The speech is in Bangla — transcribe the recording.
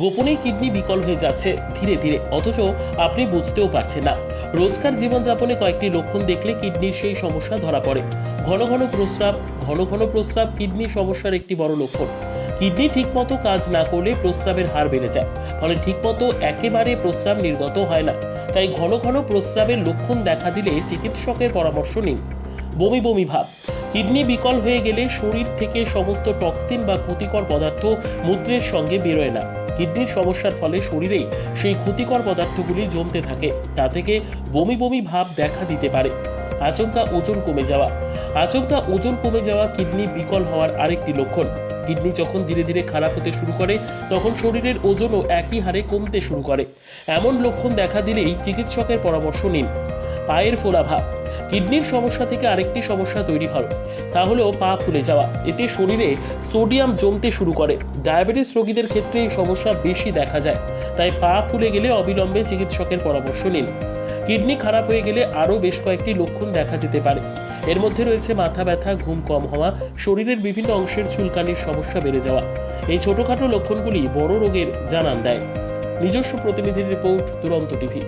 গোপনেই কিডনি বিকল হয়ে যাচ্ছে ধীরে ধীরে, অথচ আপনি বুঝতেও পারছেন না। রোজকার জীবনযাপনে কয়েকটি লক্ষণ দেখলে কিডনির সেই সমস্যা ধরা পড়ে। ঘন ঘন প্রস্রাব, ঘন ঘন প্রস্রাব কিডনি সমস্যার একটি বড় লক্ষণ। কিডনি ঠিকমতো কাজ না করলে প্রস্রাবের হার বেড়ে যায়, ফলে ঠিকমতো একেবারে প্রস্রাব নির্গত হয় না। তাই ঘন ঘন প্রস্রাবের লক্ষণ দেখা দিলে চিকিৎসকের পরামর্শ নিন। বমি বমি ভাব। কিডনি বিকল হয়ে গেলে শরীর থেকে সমস্ত টক্সিন বা ক্ষতিকর পদার্থ মূত্রের সঙ্গে বেরোয় না। কিডনির সমস্যার ফলে শরীরেই সেই ক্ষতিকর পদার্থগুলি জমতে থাকে। তা থেকে বমি বমি ভাব দেখা দিতে পারে। আচমকা ওজন কমে যাওয়া। আচমকা ওজন কমে যাওয়া কিডনি বিকল হওয়ার আরেকটি লক্ষণ। কিডনি যখন ধীরে ধীরে খারাপ হতে শুরু করে, তখন শরীরের ওজনও একই হারে কমতে শুরু করে। এমন লক্ষণ দেখা দিলেই চিকিৎসকের পরামর্শ নিন। পায়ের ফোলাভাব কিডনির সমস্যা থেকে আরেকটি সমস্যা তৈরি হয়, তা হলো পা ফুলে যাওয়া। এতে শরীরে সোডিয়াম জমতে শুরু করে। ডায়াবেটিস রোগীদের ক্ষেত্রে এই সমস্যা বেশি দেখা যায়। তাই পা ফুলে গেলে অবিলম্বে চিকিৎসকের পরামর্শ নিন। কিডনি খারাপ হয়ে গেলে আরও বেশ কয়েকটি লক্ষণ দেখা যেতে পারে। এর মধ্যে রয়েছে মাথা ব্যথা, ঘুম কম হওয়া, শরীরের বিভিন্ন অংশের চুলকানির সমস্যা বেড়ে যাওয়া। এই ছোটখাটো লক্ষণগুলি বড় রোগের জানান দেয়। নিজস্ব প্রতিনিধির রিপোর্ট দুরন্ত টিভি।